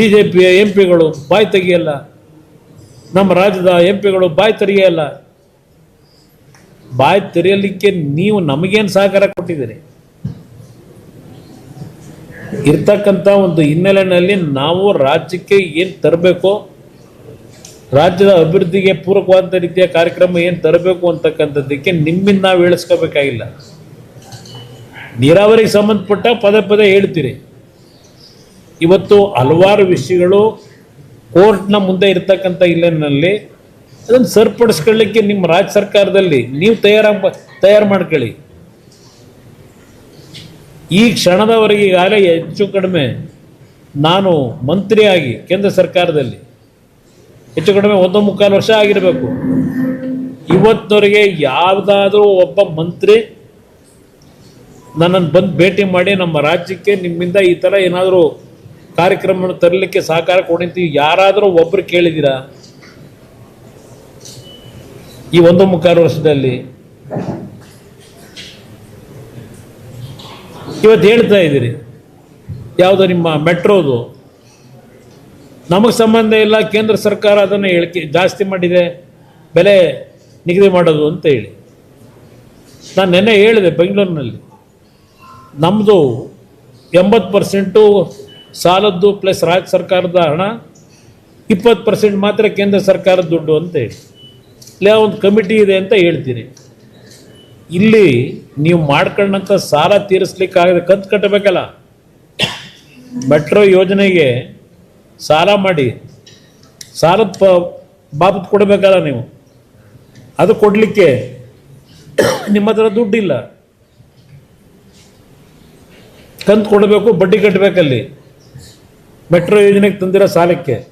B J ಪಿಯ M ಪಿಗಳು ಬಾಯಿ ತೆಗೆಯಲ್ಲ, ನಮ್ಮ ರಾಜ್ಯದ ಎಂ ಪಿಗಳು ಬಾಯಿ ತೆರೆಯಲ್ಲ. ಬಾಯಿ ತೆರೆಯಲಿಕ್ಕೆ ನೀವು ನಮಗೇನು ಸಹಕಾರ ಕೊಟ್ಟಿದ್ದೀರಿ? ಇರ್ತಕ್ಕಂಥ ಒಂದು ಹಿನ್ನೆಲೆಯಲ್ಲಿ ನಾವು ರಾಜ್ಯಕ್ಕೆ ಏನು ತರಬೇಕು, ರಾಜ್ಯದ ಅಭಿವೃದ್ಧಿಗೆ ಪೂರಕವಾದಂಥ ರೀತಿಯ ಕಾರ್ಯಕ್ರಮ ಏನು ತರಬೇಕು ಅಂತಕ್ಕಂಥದ್ದಕ್ಕೆ ನಿಮ್ಮಿಂದ ನಾವು ಹೇಳಿಸ್ಕೋಬೇಕಾಗಿಲ್ಲ. ನೀರಾವರಿಗೆ ಸಂಬಂಧಪಟ್ಟ ಪದೇ ಪದೇ ಹೇಳ್ತೀರಿ. ಇವತ್ತು ಹಲವಾರು ವಿಷಯಗಳು ಕೋರ್ಟ್ನ ಮುಂದೆ ಇರ್ತಕ್ಕಂಥ ಇಲ್ಲಿನಲ್ಲಿ ಅದನ್ನು ಸರಿಪಡಿಸ್ಕೊಳ್ಳಿಕ್ಕೆ ನಿಮ್ಮ ರಾಜ್ಯ ಸರ್ಕಾರದಲ್ಲಿ ನೀವು ತಯಾರ ತಯಾರು ಮಾಡ್ಕೊಳ್ಳಿ. ಈ ಕ್ಷಣದವರೆಗೆ ಈಗಾಗಲೇ ಹೆಚ್ಚು ಕಡಿಮೆ ನಾನು ಮಂತ್ರಿಯಾಗಿ ಕೇಂದ್ರ ಸರ್ಕಾರದಲ್ಲಿ ಹೆಚ್ಚು ಕಡಿಮೆ ಒಂದು ಮುಕ್ಕಾಲು ವರ್ಷ ಆಗಿರಬೇಕು. ಇವತ್ತಿನವರೆಗೆ ಯಾವುದಾದ್ರೂ ಒಬ್ಬ ಮಂತ್ರಿ ನನ್ನನ್ನು ಬಂದು ಭೇಟಿ ಮಾಡಿ ನಮ್ಮ ರಾಜ್ಯಕ್ಕೆ ನಿಮ್ಮಿಂದ ಈ ಥರ ಏನಾದರೂ ಕಾರ್ಯಕ್ರಮ ತರಲಿಕ್ಕೆ ಸಹಕಾರ ಕೊಡಿಂತೀವಿ ಯಾರಾದರೂ ಒಬ್ಬರು ಕೇಳಿದ್ದೀರಾ? ಈ ಒಂದು ಮುಕ್ಕಾರು ವರ್ಷದಲ್ಲಿ. ಇವತ್ತು ಹೇಳ್ತಾ ಇದ್ದೀರಿ. ಯಾವುದು ನಿಮ್ಮ ಮೆಟ್ರೋದು. ನಮಗೆ ಸಂಬಂಧ ಇಲ್ಲ, ಕೇಂದ್ರ ಸರ್ಕಾರ ಅದನ್ನು ಹೇಳಿಕೆ ಜಾಸ್ತಿ ಮಾಡಿದೆ, ಬೆಲೆ ನಿಗದಿ ಮಾಡೋದು ಅಂತ ಹೇಳಿ. ನಾನು ನೆನ್ನೆ ಹೇಳಿದೆ ಬೆಂಗಳೂರಿನಲ್ಲಿ. ನಮ್ಮದು ಎಂಬತ್ತು ಪರ್ಸೆಂಟು ಸಾಲದ್ದು ಪ್ಲಸ್ ರಾಜ್ಯ ಸರ್ಕಾರದ ಹಣ, ಇಪ್ಪತ್ತು ಪರ್ಸೆಂಟ್ ಮಾತ್ರ ಕೇಂದ್ರ ಸರ್ಕಾರದ ದುಡ್ಡು ಅಂತ ಹೇಳಿ. ಇಲ್ಲ ಒಂದು ಕಮಿಟಿ ಇದೆ ಅಂತ ಹೇಳ್ತೀನಿ. ಇಲ್ಲಿ ನೀವು ಮಾಡ್ಕೊಂಡಂಥ ಸಾಲ ತೀರಿಸ್ಲಿಕ್ಕಾಗದೆ ಕಂತು ಕಟ್ಟಬೇಕಲ್ಲ. ಮೆಟ್ರೋ ಯೋಜನೆಗೆ ಸಾಲ ಮಾಡಿ. ಸಾಲದ ಪ ಬಾಬತ್ ಕೊಡಬೇಕಲ್ಲ ನೀವು. ಅದು ಕೊಡಲಿಕ್ಕೆ ನಿಮ್ಮ ಹತ್ರ ದುಡ್ಡಿಲ್ಲ. ಕಂತು ಕೊಡಬೇಕು, ಬಡ್ಡಿ ಕಟ್ಟಬೇಕಲ್ಲಿ ಮೆಟ್ರೋ ಯೋಜನೆಗೆ ತಂದಿರೋ ಸಾಲಕ್ಕೆ.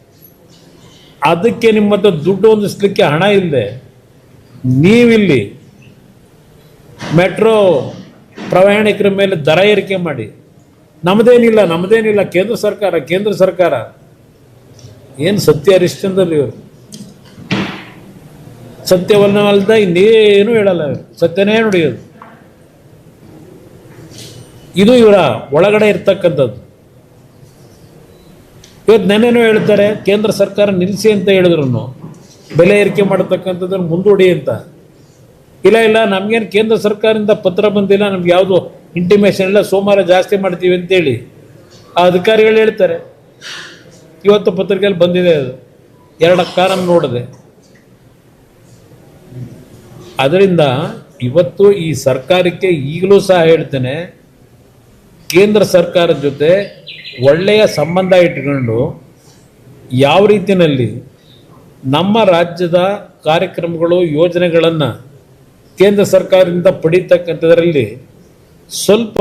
ಅದಕ್ಕೆ ನಿಮ್ಮ ಹತ್ರ ದುಡ್ಡು ಹೊಂದಿಸ್ಲಿಕ್ಕೆ ಹಣ ಇಲ್ಲದೆ ನೀವಿಲ್ಲಿ ಮೆಟ್ರೋ ಪ್ರಯಾಣಿಕರ ಮೇಲೆ ದರ ಏರಿಕೆ ಮಾಡಿ ನಮ್ಮದೇನಿಲ್ಲ ನಮ್ಮದೇನಿಲ್ಲ ಕೇಂದ್ರ ಸರ್ಕಾರ ಕೇಂದ್ರ ಸರ್ಕಾರ. ಏನು ಸತ್ಯ ಹರಿಶ್ಚಂದ್ರಲ್ಲಿ ಇವರು? ಸತ್ಯವನ್ನು ಅಲ್ದ ಇನ್ನೇನು ಹೇಳಲ್ಲ ಇವರು. ಸತ್ಯನೇ ನುಡಿಯೋದು. ಇದು ಇವರ ಒಳಗಡೆ ಇರ್ತಕ್ಕಂಥದ್ದು. ಇವತ್ತು ನೆನ್ನೆನೂ ಹೇಳ್ತಾರೆ, ಕೇಂದ್ರ ಸರ್ಕಾರ ನಿಲ್ಲಿಸಿ ಅಂತ ಹೇಳಿದ್ರು ಬೆಲೆ ಏರಿಕೆ ಮಾಡತಕ್ಕಂಥದ್ದನ್ನು ಮುಂದೂಡಿ ಅಂತ. ಇಲ್ಲ ಇಲ್ಲ, ನಮ್ಗೇನು ಕೇಂದ್ರ ಸರ್ಕಾರದಿಂದ ಪತ್ರ ಬಂದಿಲ್ಲ, ನಮ್ಗೆ ಯಾವುದು ಇಂಟಿಮೇಷನ್ ಇಲ್ಲ, ಸೋಮವಾರ ಜಾಸ್ತಿ ಮಾಡ್ತೀವಿ ಅಂತೇಳಿ. ಆ ಅಧಿಕಾರಿಗಳು ಹೇಳ್ತಾರೆ, ಇವತ್ತು ಪತ್ರಿಕೆಯಲ್ಲಿ ಬಂದಿದೆ ಅದು, ಎರಡು ಕಾರಣ ನೋಡಿದೆ. ಅದರಿಂದ ಇವತ್ತು ಈ ಸರ್ಕಾರಕ್ಕೆ ಈಗಲೂ ಸಹ ಹೇಳ್ತೇನೆ, ಕೇಂದ್ರ ಸರ್ಕಾರದ ಜೊತೆ ಒಳ್ಳೆಯ ಸಂಬಂಧ ಇಟ್ಕೊಂಡು ಯಾವ ರೀತಿಯಲ್ಲಿ ನಮ್ಮ ರಾಜ್ಯದ ಕಾರ್ಯಕ್ರಮಗಳು, ಯೋಜನೆಗಳನ್ನು ಕೇಂದ್ರ ಸರ್ಕಾರದಿಂದ ಪಡೀತಕ್ಕಂಥದ್ರಲ್ಲಿ ಸ್ವಲ್ಪ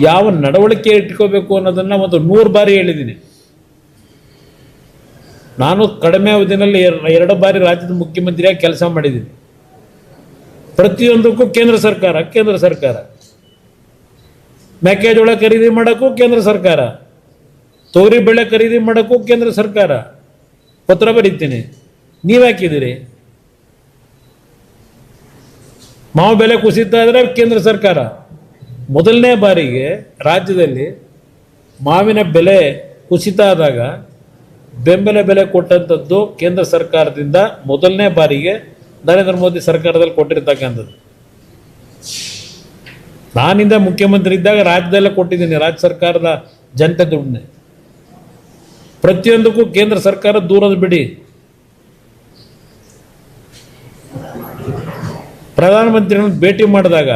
ಯಾವ ನಡವಳಿಕೆ ಇಟ್ಕೋಬೇಕು ಅನ್ನೋದನ್ನು ಒಂದು ನೂರು ಬಾರಿ ಹೇಳಿದ್ದೀನಿ. ನಾನು ಕಡಿಮೆ ಅವಧಿನಲ್ಲಿ ಎರ- ಎರಡು ಬಾರಿ ರಾಜ್ಯದ ಮುಖ್ಯಮಂತ್ರಿಯಾಗಿ ಕೆಲಸ ಮಾಡಿದ್ದೀನಿ. ಪ್ರತಿಯೊಂದಕ್ಕೂ ಕೇಂದ್ರ ಸರ್ಕಾರ ಕೇಂದ್ರ ಸರ್ಕಾರ. ಮೆಕ್ಕೆಜೋಳ ಖರೀದಿ ಮಾಡೋಕ್ಕೂ ಕೇಂದ್ರ ಸರ್ಕಾರ, ತೊಗರಿ ಬೆಳೆ ಖರೀದಿ ಮಾಡೋಕ್ಕೂ ಕೇಂದ್ರ ಸರ್ಕಾರ. ಪತ್ರ ಬರೀತೀನಿ. ನೀವು ಹಾಕಿದ್ದೀರಿ ಮಾವು ಬೆಲೆ ಕುಸಿತಾ ಇದ್ರೆ ಕೇಂದ್ರ ಸರ್ಕಾರ. ಮೊದಲನೇ ಬಾರಿಗೆ ರಾಜ್ಯದಲ್ಲಿ ಮಾವಿನ ಬೆಲೆ ಕುಸಿತ ಆದಾಗ ಬೆಂಬಲ ಬೆಲೆ ಕೊಟ್ಟಂಥದ್ದು ಕೇಂದ್ರ ಸರ್ಕಾರದಿಂದ ಮೊದಲನೇ ಬಾರಿಗೆ ನರೇಂದ್ರ ಮೋದಿ ಸರ್ಕಾರದಲ್ಲಿ ಕೊಟ್ಟಿರ್ತಕ್ಕಂಥದ್ದು. ನಾನಿಂದ ಮುಖ್ಯಮಂತ್ರಿ ಇದ್ದಾಗ ರಾಜ್ಯದಲ್ಲೇ ಕೊಟ್ಟಿದ್ದೀನಿ, ರಾಜ್ಯ ಸರ್ಕಾರದ ಜನತೆ ದುಡ್ಡನ್ನೇ. ಪ್ರತಿಯೊಂದಕ್ಕೂ ಕೇಂದ್ರ ಸರ್ಕಾರ ದೂರದ ಬಿಡಿ. ಪ್ರಧಾನಮಂತ್ರಿಗಳನ್ನ ಭೇಟಿ ಮಾಡಿದಾಗ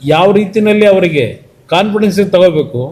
ಯಾವ ರೀತಿಯಲ್ಲಿ ಅವರಿಗೆ ಕಾನ್ಫಿಡೆನ್ಸ್ ತಗೋಬೇಕು?